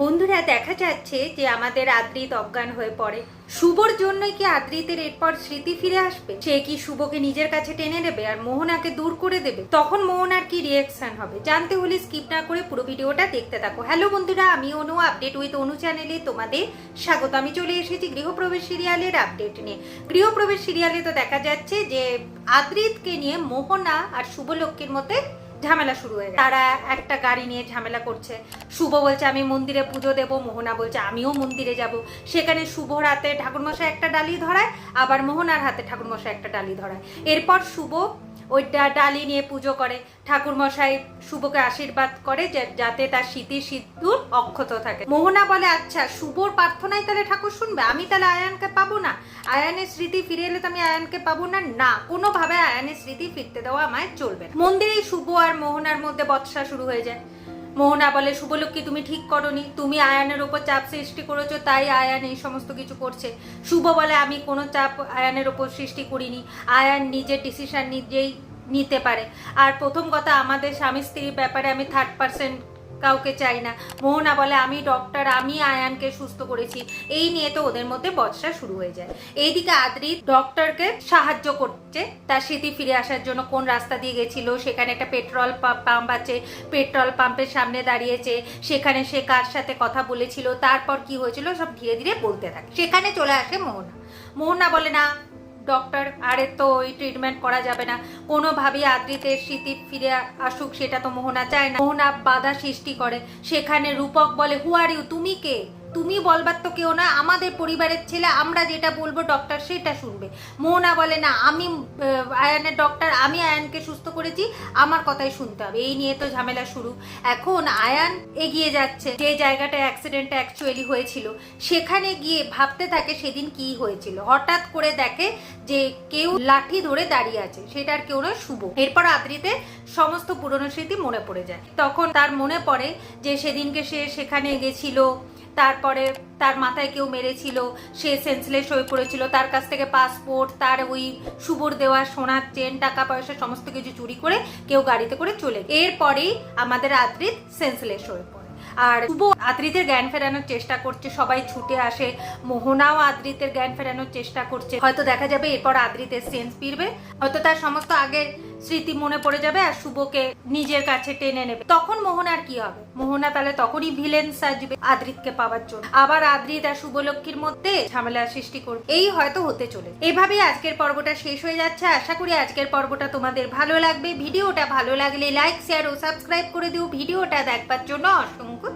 বন্ধুরা, দেখা যাচ্ছে যে আমাদের আদ্রিত অজ্ঞান হয়ে পড়ে। শুভর জন্যই কি আদ্রিতের এরপর স্মৃতি ফিরে আসবে? সে কি শুভকে নিজের কাছে টেনে নেবে আর মোহনাকে দূর করে দেবে? তখন মোহনার কি রিয়াকশন হবে? জানতে হলে স্কিপ না করে পুরো ভিডিওটা দেখতে থাকো। হ্যালো বন্ধুরা, আমি অনু আপডেট উইথ অনু চ্যানেলে তোমাদের স্বাগত। আমি চলে এসেছি গৃহপ্রবেশ সিরিয়ালের আপডেট নিয়ে। গৃহপ্রবেশ সিরিয়ালে তো দেখা যাচ্ছে যে আদ্রিতকে নিয়ে মোহনা আর শুভলক্ষ্মীর মধ্যে ঝামেলা শুরু হয়ে তারা একটা গাড়ি নিয়ে ঝামেলা করছে। শুভ বলছে, আমি মন্দিরে পুজো দেব। মোহনা বলছে, আমিও মন্দিরে যাব। সেখানে শুভ রাতে ঠাকুরমশাই একটা ডালি ধরায়, আবার মোহনার হাতে ঠাকুরমশাই একটা ডালি ধরায়। এরপর শুভ ওই ডা- ডালি নিয়ে পুজো করে। ঠাকুরমশাই শুভকে আশীর্বাদ করে যাতে তার স্মৃতি সিদ্ধুর অক্ষত থাকে। মোহনা বলে আচ্ছা শুভর প্রার্থনায় তাহলে ঠাকুর শুনবে? আমি তাহলে আয়ানকে পাবো না? আয়ানের স্মৃতি ফিরে এলে তো আমি আয়ানকে পাবো না? না, কোনোভাবে আয়ানের স্মৃতি ফিরতে দেওয়া আমায় চলবে না। মন্দিরেই শুভ আর মোহনার মধ্যে বৎসা শুরু হয়ে যায়। মোহনা বলে শুভলক্ষ্মী, তুমি ঠিক করনি। তুমি আয়ানের ওপর চাপ সৃষ্টি করেছ, তাই আয়ান এই সমস্ত কিছু করছে। শুভ বলে, আমি কোনো চাপ আয়ানের ওপর সৃষ্টি করিনি। আয়ান নিজের ডিসিশান নিজেই নিতে পারে। আর প্রথম কথা, আমাদের স্বামী স্ত্রীর ব্যাপারে আমি থার্ড পার্সেন্ট কাউকে চাই না। মোহনা বলে, আমি ডক্টর আমি আয়ানকে সুস্থ করেছি। এই নিয়ে তো ওদের মধ্যে বচসা শুরু হয়ে যায়। এইদিকে আদ্রি ডক্টরকে সাহায্য করছে। তার স্মৃতি ফিরে আসার জন্য কোন রাস্তা দিয়ে গেছিল, সেখানে একটা পেট্রোল পাম্প আছে পেট্রোল পাম্পের সামনে দাঁড়িয়েছে, সেখানে সে কার সাথে কথা বলেছিল, তারপর কি হয়েছিল সব ধীরে ধীরে বলতে থাকে। সেখানে চলে আসে মোহনা। মোহনা বলে, না ডক্টর, আরে তো ওই ট্রিটমেন্ট করা যাবে না। কোনোভাবেই আদ্রিতের স্মৃতি ফিরে আসুক, সেটা তো মোহনা চায় না। মোহনা বাধা সৃষ্টি করে। সেখানে রূপক বলে হু আর ইউ তুমি কে? তুমি বলবার তো কেউ না, আমাদের পরিবারের ছেলে, আমরা যেটা বলব ডক্টর সেটা শুনবে। মোহনা বলে না, আমি আয়ানের ডক্টর আমি আয়ানকে সুস্থ করেছি, আমার কথাই শুনতে হবে। এই নিয়ে তো ঝামেলা শুরু। এখন আয়ান এগিয়ে যাচ্ছে, যে জায়গাটা অ্যাক্সিডেন্টটা অ্যাকচুয়ালি হয়েছিল, সেখানে গিয়ে ভাবতে থাকে সেদিন কি হয়েছিল। হঠাৎ করে দেখে যে কেউ লাঠি ধরে দাঁড়িয়ে আছে, সেটা আর কেউ নয়, শুভ। এরপর আদ্রিতে সমস্ত পুরনো স্মৃতি মনে পড়ে যায়। তখন তার মনে পড়ে যে সেদিনকে সে সেখানে গেছিল তারপরে তার মাথায় কেউ মেরেছিল, সে সেন্সলেস হয়ে পড়েছিল। তার কাছ থেকে পাসপোর্ট তার ওই শুভর দেওয়া সোনার চেন টাকা পয়সা, সমস্ত কিছু চুরি করে কেউ গাড়িতে করে চলে এরপরেই আমাদের আদ্রিত সেন্সলেস হয়ে পড়ে। আর আদ্রিতের জ্ঞান ফেরানোর চেষ্টা করছে, সবাই ছুটে আসে। মোহনাও আদ্রিতের জ্ঞান ফেরানোর চেষ্টা করছে। হয়তো দেখা যাবে এরপর আদ্রিতের সেন্স ফিরবে। হয়তো তার সমস্ত আগের স্মৃতি মনে পড়ে যাবে আর শুভকে নিজের কাছে টেনে নেবে। তখন মোহনার কি হবে? মোহনা তাহলে তখনই ভিলেন সাজবে আদ্রিতকে পাওয়ার জন্য। আবার আদ্রিত আর শুভলক্ষ্মীর মধ্যে ঝামেলা সৃষ্টি করবে। এই হয়তো হতে চলে এভাবেই আজকের পর্বটা শেষ হয়ে যাচ্ছে। আশা করি আজকের পর্বটা তোমাদের ভালো লাগবে। ভিডিওটা ভালো লাগলে লাইক শেয়ার ও সাবস্ক্রাইব করে দিও। ভিডিওটা দেখবার জন্য অসংখ্য।